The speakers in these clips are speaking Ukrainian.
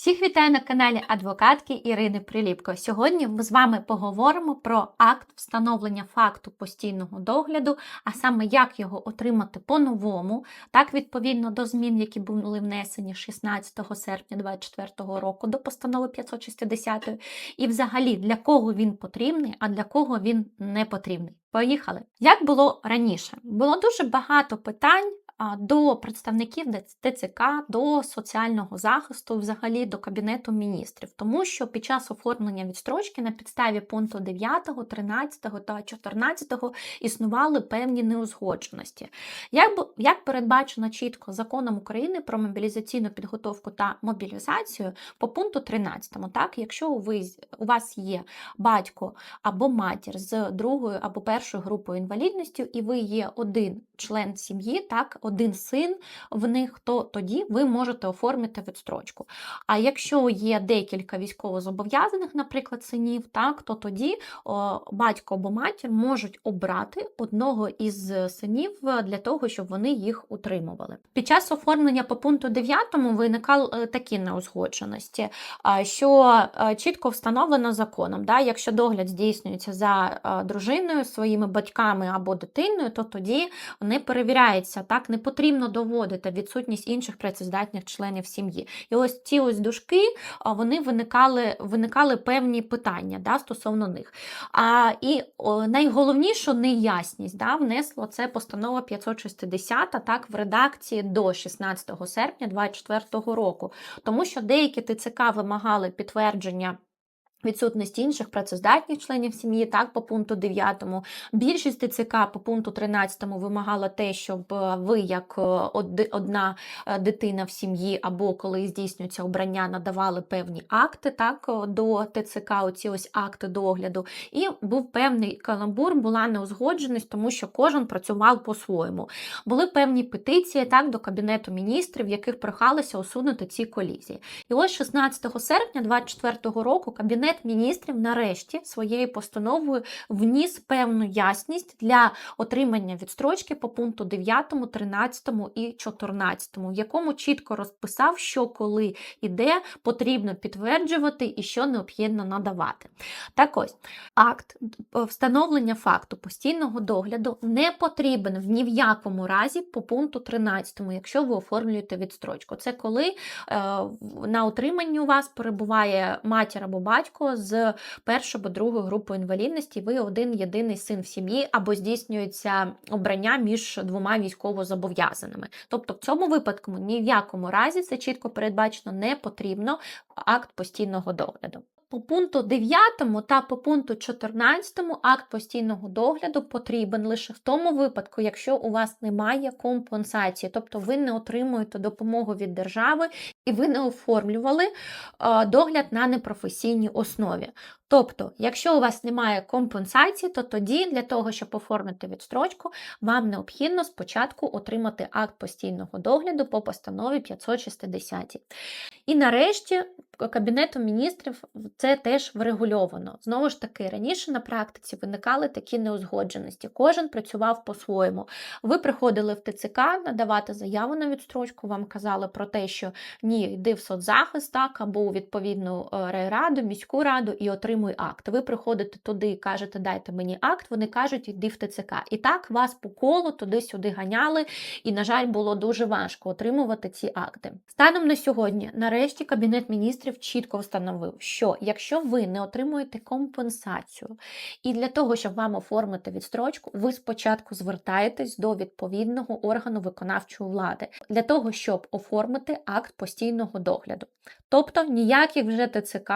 Всіх вітаю на каналі адвокатки Ірини Приліпко. Сьогодні ми з вами поговоримо про акт встановлення факту постійного догляду, а саме як його отримати по-новому, так відповідно до змін, які були внесені 16 серпня 2024 року до постанови 560, і взагалі для кого він потрібний, а для кого він не потрібний. Поїхали! Як було раніше? Було дуже багато питань до представників ТЦК, до соціального захисту, взагалі до Кабінету міністрів, тому що під час оформлення відстрочки на підставі пункту 9, 13 та 14 існували певні неузгодженості. Як, як передбачено чітко законом України про мобілізаційну підготовку та мобілізацію по пункту 13, так, якщо ви, у вас є батько або матір з другою або першою групою інвалідності, і ви є один член сім'ї, так, один син в них, то тоді ви можете оформити відстрочку. А якщо є декілька військовозобов'язаних, наприклад, синів, так, то тоді о, батько або матір можуть обрати одного із синів е, для того, щоб вони їх утримували. Під час оформлення по пункту 9 виникали е, такі неузгодженості, що е, чітко встановлено законом. Да, якщо догляд здійснюється за е, дружиною, своїми батьками або дитиною, то тоді не перевіряється, так не потрібно доводити відсутність інших працездатних членів сім'ї. І ось ці ось дужки, вони виникали, виникали певні питання да, стосовно них. А, і о, найголовнішу неясність да, внесло це постанова 560 так, в редакції до 16 серпня 2024 року, тому що деякі ТЦК вимагали підтвердження. Відсутності інших працездатних членів сім'ї, так, по пункту 9. Більшість ТЦК по пункту 13 вимагала те, щоб е, ви, як е, одна е, дитина в сім'ї, або коли здійснюється обрання, надавали певні акти так, до ТЦК, оці ось акти догляду. І був певний каламбур, була неузгодженість, тому що кожен працював по-своєму. Були певні петиції так, до Кабінету міністрів, в яких прохалося усунути ці колізії. І ось 16 серпня 2024 року Кабінет міністрів нарешті своєю постановою вніс певну ясність для отримання відстрочки по пункту 9, 13 і 14, в якому чітко розписав, що коли іде, потрібно підтверджувати і що необхідно надавати. Так ось, акт встановлення факту постійного догляду не потрібен в ні в якому разі по пункту 13, якщо ви оформлюєте відстрочку. Це коли е, на утриманні у вас перебуває матір або батько з першої або другої групи інвалідності, ви один єдиний син в сім'ї, або здійснюється обрання між двома військовозобов'язаними. Тобто в цьому випадку ні в якому разі це чітко передбачено не потрібно акт постійного догляду. По пункту 9 та по пункту 14 акт постійного догляду потрібен лише в тому випадку, якщо у вас немає компенсації, тобто ви не отримуєте допомогу від держави і ви не оформлювали е, догляд на непрофесійній основі. Тобто, якщо у вас немає компенсації, то тоді для того, щоб оформити відстрочку, вам необхідно спочатку отримати акт постійного догляду по постанові 560. І нарешті Кабінетом міністрів це теж врегульовано. Знову ж таки, раніше на практиці виникали такі неузгодженості. Кожен працював по-своєму. Ви приходили в ТЦК надавати заяву на відстрочку, вам казали про те, що ні, йди в соцзахист, так, або у відповідну е, райраду, міську раду і отримуй акт. Ви приходите туди і кажете, дайте мені акт, вони кажуть, йди в ТЦК. І так вас по колу туди-сюди ганяли, і, на жаль, було дуже важко отримувати ці акти. Станом на сьогодні, нарешті, Кабінет міністрів чітко встановив, що якщо ви не отримуєте компенсацію, і для того, щоб вам оформити відстрочку, ви спочатку звертаєтесь до відповідного органу виконавчої влади для того, щоб оформити акт постійного догляду. Тобто ніяких вже ТЦК.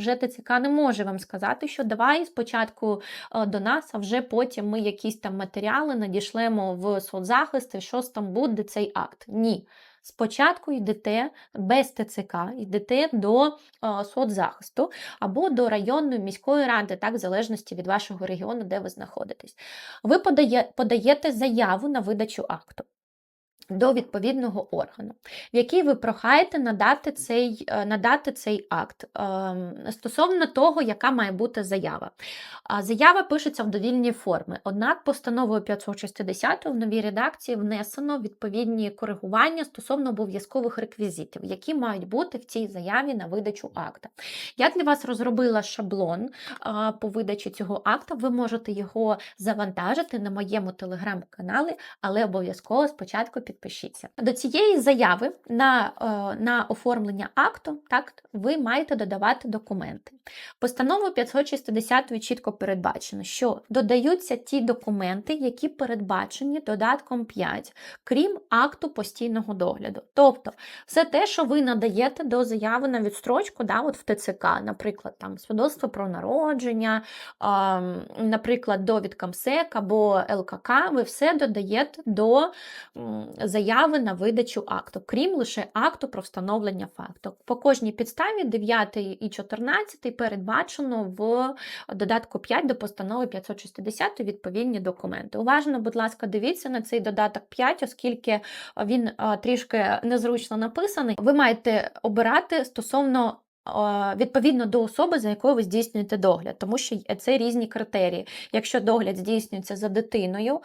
Вже ТЦК не може вам сказати, що давай спочатку е, до нас, а вже потім ми якісь там матеріали надішлемо в соцзахист, і щось там буде цей акт. Ні. Спочатку йдете без ТЦК, йдете до е, соцзахисту або до районної міської ради, так, в залежності від вашого регіону, де ви знаходитесь. Ви подає, подаєте заяву на видачу акту. До відповідного органу, в який ви прохаєте надати цей, е, надати цей акт ем, стосовно того, яка має бути заява. Заява пишеться в довільній формі, однак постановою 560 в новій редакції внесено відповідні коригування стосовно обов'язкових реквізитів, які мають бути в цій заяві на видачу акта. Я для вас розробила шаблон по видачі цього акта. Ви можете його завантажити на моєму телеграм-каналі, але обов'язково спочатку підпишіться. До цієї заяви на, е, на оформлення акту так, ви маєте додавати документи. Постановою 560 чітко передбачено, що додаються ті документи, які передбачені додатком 5, крім акту постійного догляду. Тобто, все те, що ви надаєте до заяви на відстрочку, да, от в ТЦК, наприклад, там свідоцтво про народження, а, наприклад, довідка МСЕК або ЛКК, ви все додаєте до заяви на видачу акту, крім лише акту про встановлення факту. По кожній підставі 9 і 14 передбачено в додатку 5 до постанови 560 відповідні документи. Уважно, будь ласка, дивіться на цей додаток 5, оскільки він трішки незручно написаний. Ви маєте обирати стосовно. Відповідно до особи, за якою ви здійснюєте догляд, тому що це різні критерії. Якщо догляд здійснюється за дитиною,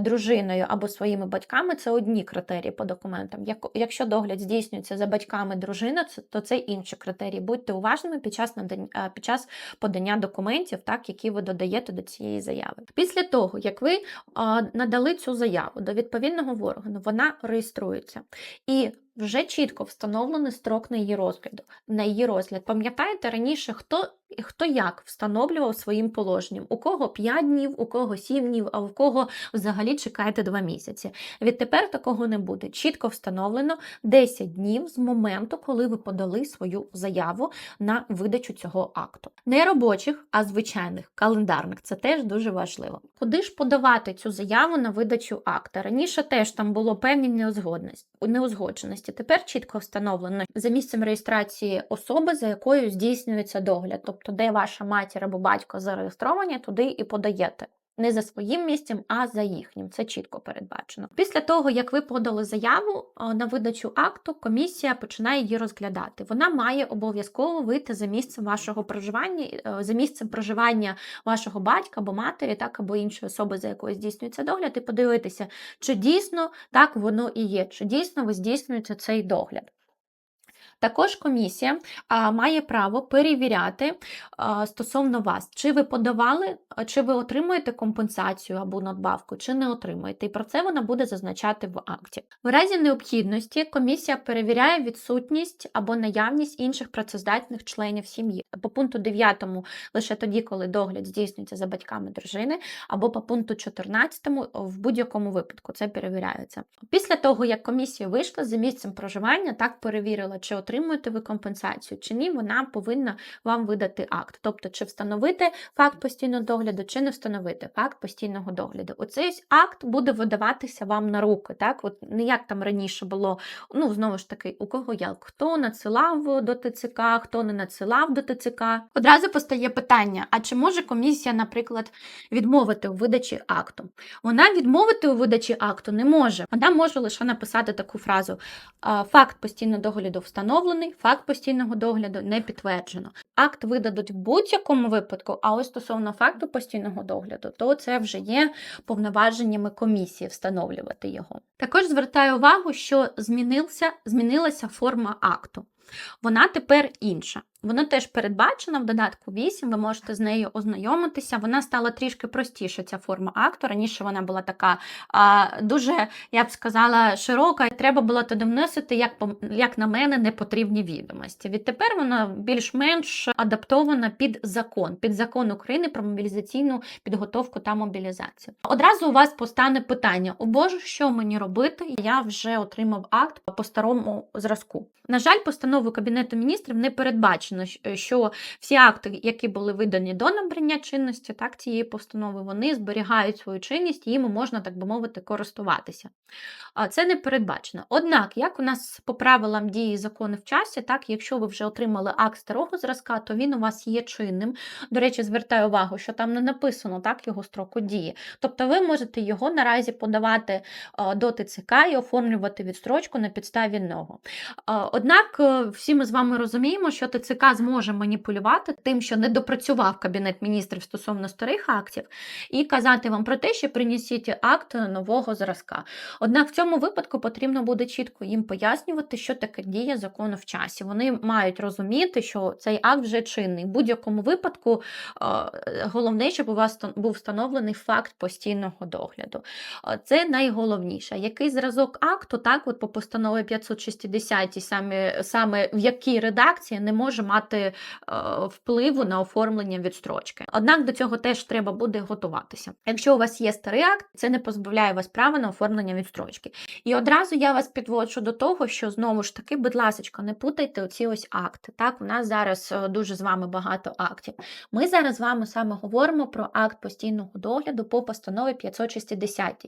дружиною або своїми батьками, це одні критерії по документам. Якщо догляд здійснюється за батьками дружини, це- то це інші критерії. Будьте уважними під час надання під час подання документів, так які ви додаєте до цієї заяви. Після того, як ви надали цю заяву до відповідного органу, вона реєструється і. Вже чітко встановлений строк на її розгляду. На її розгляд. Пам'ятаєте раніше, хто, хто як встановлював своїм положенням? У кого 5 днів, у кого 7 днів, а у кого взагалі чекаєте 2 місяці. Відтепер такого не буде. Чітко встановлено 10 днів з моменту, коли ви подали свою заяву на видачу цього акту. Не робочих, а звичайних календарних. Це теж дуже важливо. Куди ж подавати цю заяву на видачу акта? Раніше теж там було певні неузгодженості. Тепер чітко встановлено за місцем реєстрації особи, за якою здійснюється догляд. Тобто, де ваша матір або батько зареєстровані, туди і подаєте. Не за своїм місцем, а за їхнім. Це чітко передбачено. Після того, як ви подали заяву на видачу акту, комісія починає її розглядати. Вона має обов'язково вийти за місцем вашого проживання, е, за місцем проживання вашого батька або матері, так або іншої особи, за якою здійснюється догляд, і подивитися, чи дійсно так воно і є, чи дійсно ви здійснюєте цей догляд. Також комісія а, має право перевіряти а, стосовно вас, чи ви подавали, чи ви отримуєте компенсацію або надбавку, чи не отримуєте. І про це вона буде зазначати в акті. В разі необхідності комісія перевіряє відсутність або наявність інших працездатних членів сім'ї. По пункту 9 лише тоді, коли догляд здійснюється за батьками дружини, або по пункту 14 в будь-якому випадку це перевіряється. Після того, як комісія вийшла за місцем проживання, так перевірила, чи отримуєте ви компенсацію, чи ні, вона повинна вам видати акт. Тобто, чи встановити факт постійного догляду, чи не встановити факт постійного догляду. Оцей акт буде видаватися вам на руки. Так, от не як там раніше було. Ну, знову ж таки, у кого як, хто надсилав до ТЦК, хто не надсилав до ТЦК. Одразу постає питання: а чи може комісія, наприклад, відмовити у видачі акту? Вона відмовити у видачі акту не може. Вона може лише написати таку фразу: факт постійного догляду встановлений, факт постійного догляду не підтверджено. Акт видадуть в будь-якому випадку, а ось стосовно факту постійного догляду, то це вже є повноваженнями комісії встановлювати його. Також звертаю увагу, що змінився, змінилася форма акту. Вона тепер інша. Вона теж передбачена в додатку 8, ви можете з нею ознайомитися. Вона стала трішки простіша, ця форма акту. Раніше вона була така а, дуже, я б сказала, широка, і треба було туди вносити, як, як на мене, непотрібні відомості. Відтепер вона більш-менш адаптована під закон, під закон України про мобілізаційну підготовку та мобілізацію. Одразу у вас постане питання: о Боже, що мені робити? Я вже отримав акт по старому зразку. На жаль, постанова постановою Кабінету міністрів не передбачено, що всі акти, які були видані до набрання чинності, так, цієї постанови, вони зберігають свою чинність і їми можна, так би мовити, користуватися. Це не передбачено. Однак, як у нас по правилам дії закону в часі, так, якщо ви вже отримали акт старого зразка, то він у вас є чинним. До речі, звертаю увагу, що там не написано так, його строку дії. Тобто ви можете його наразі подавати до ТЦК і оформлювати відстрочку на підставі нього. Однак е, всі ми з вами розуміємо, що ТЦК зможе маніпулювати тим, що не допрацював Кабінет міністрів стосовно старих актів, і казати вам про те, що принесіть акт нового зразка. Однак в цьому випадку потрібно буде чітко їм пояснювати, що таке дія закону в часі. Вони мають розуміти, що цей акт вже чинний. В будь-якому випадку головне, щоб у вас був встановлений факт постійного догляду. Це найголовніше. Який зразок акту, так, от по постанові 560, саме, саме в якій редакції не може мати е, впливу на оформлення відстрочки. Однак до цього теж треба буде готуватися. Якщо у вас є старий акт, це не позбавляє вас права на оформлення відстрочки. І одразу я вас підводжу до того, що знову ж таки, будь ласка, не путайте оці ось акти. Так, у нас зараз е, дуже з вами багато актів. Ми зараз з вами саме говоримо про акт постійного догляду по постанові 560,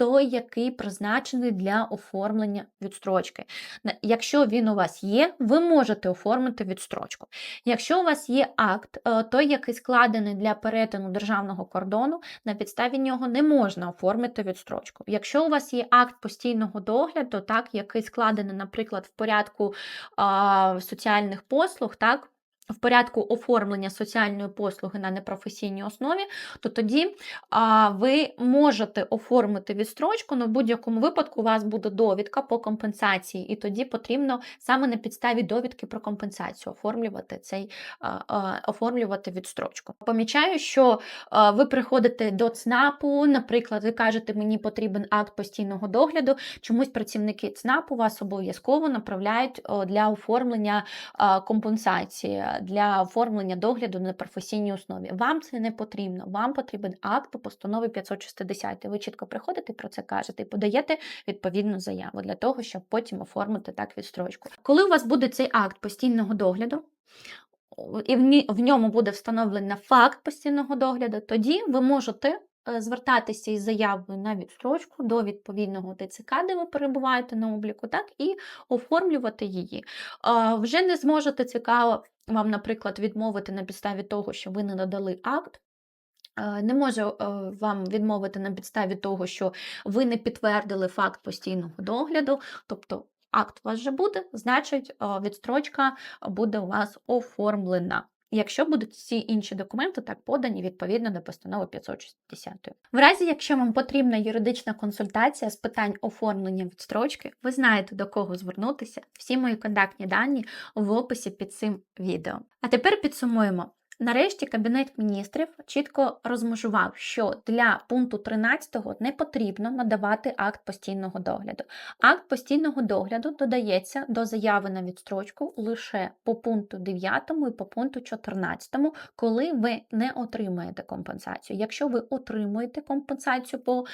той, який призначений для оформлення відстрочки. Якщо він у вас є, ви можете оформити відстрочку. Якщо у вас є акт, е, той, який складений для перетину державного кордону, на підставі нього не можна оформити відстрочку. Якщо у вас є акт постійного догляду, так, який складений, наприклад, в порядку а, соціальних послуг, так, в порядку оформлення соціальної послуги на непрофесійній основі, то тоді а, ви можете оформити відстрочку, але в будь-якому випадку у вас буде довідка по компенсації, і тоді потрібно саме на підставі довідки про компенсацію оформлювати цей а, а, оформлювати відстрочку. Помічаю, що а, ви приходите до ЦНАПу, наприклад, ви кажете, мені потрібен акт постійного догляду. Чомусь працівники ЦНАПу вас обов'язково направляють для оформлення компенсації, для оформлення догляду на професійній основі. Вам це не потрібно. Вам потрібен акт по постанові 560. Ви чітко приходите про це кажете і подаєте відповідну заяву для того, щоб потім оформити так відстрочку. Коли у вас буде цей акт постійного догляду, і в ньому буде встановлено факт постійного догляду, тоді ви можете звертатися із заявою на відстрочку до відповідного ТЦК, де ви перебуваєте на обліку, так, і оформлювати її. Вже не зможе ТЦК вам, наприклад, відмовити на підставі того, що ви не надали акт. Е, Не може е, вам відмовити на підставі того, що ви не підтвердили факт постійного догляду, тобто акт у вас вже буде, значить е, відстрочка буде у вас оформлена. Якщо будуть всі інші документи так подані відповідно до постанови 560. В разі, якщо вам потрібна юридична консультація з питань оформлення відстрочки, ви знаєте до кого звернутися. Всі мої контактні дані в описі під цим відео. А тепер підсумуємо. Нарешті Кабінет міністрів чітко розмежував, що для пункту 13 не потрібно надавати акт постійного догляду. Акт постійного догляду додається до заяви на відстрочку лише по пункту 9 і по пункту 14, коли ви не отримаєте компенсацію. Якщо ви отримуєте компенсацію по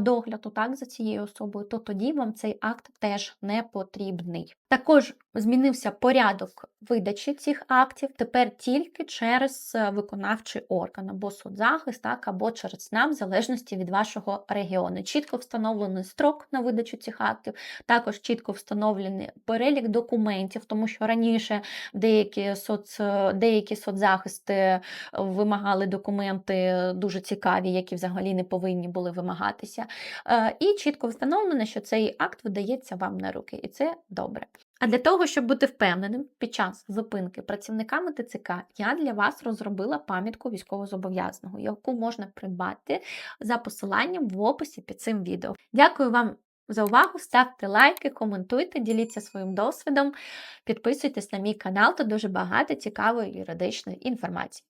догляду так, за цією особою, то тоді вам цей акт теж не потрібний. Також змінився порядок видачі цих актів тепер тільки через е, виконавчий орган або соцзахист, так, або через СНАП, в залежності від вашого регіону. Чітко встановлений строк на видачу цих актів, також чітко встановлений перелік документів, тому що раніше деякі, соц, деякі соцзахисти вимагали документи дуже цікаві, які взагалі не повинні були вимагатися. Е, І чітко встановлено, що цей акт видається вам на руки, і це добре. А для того, щоб бути впевненим під час зупинки працівниками ТЦК, я для вас розробила пам'ятку військовозобов'язаного, яку можна придбати за посиланням в описі під цим відео. Дякую вам за увагу, ставте лайки, коментуйте, діліться своїм досвідом, підписуйтесь на мій канал, тут дуже багато цікавої юридичної інформації.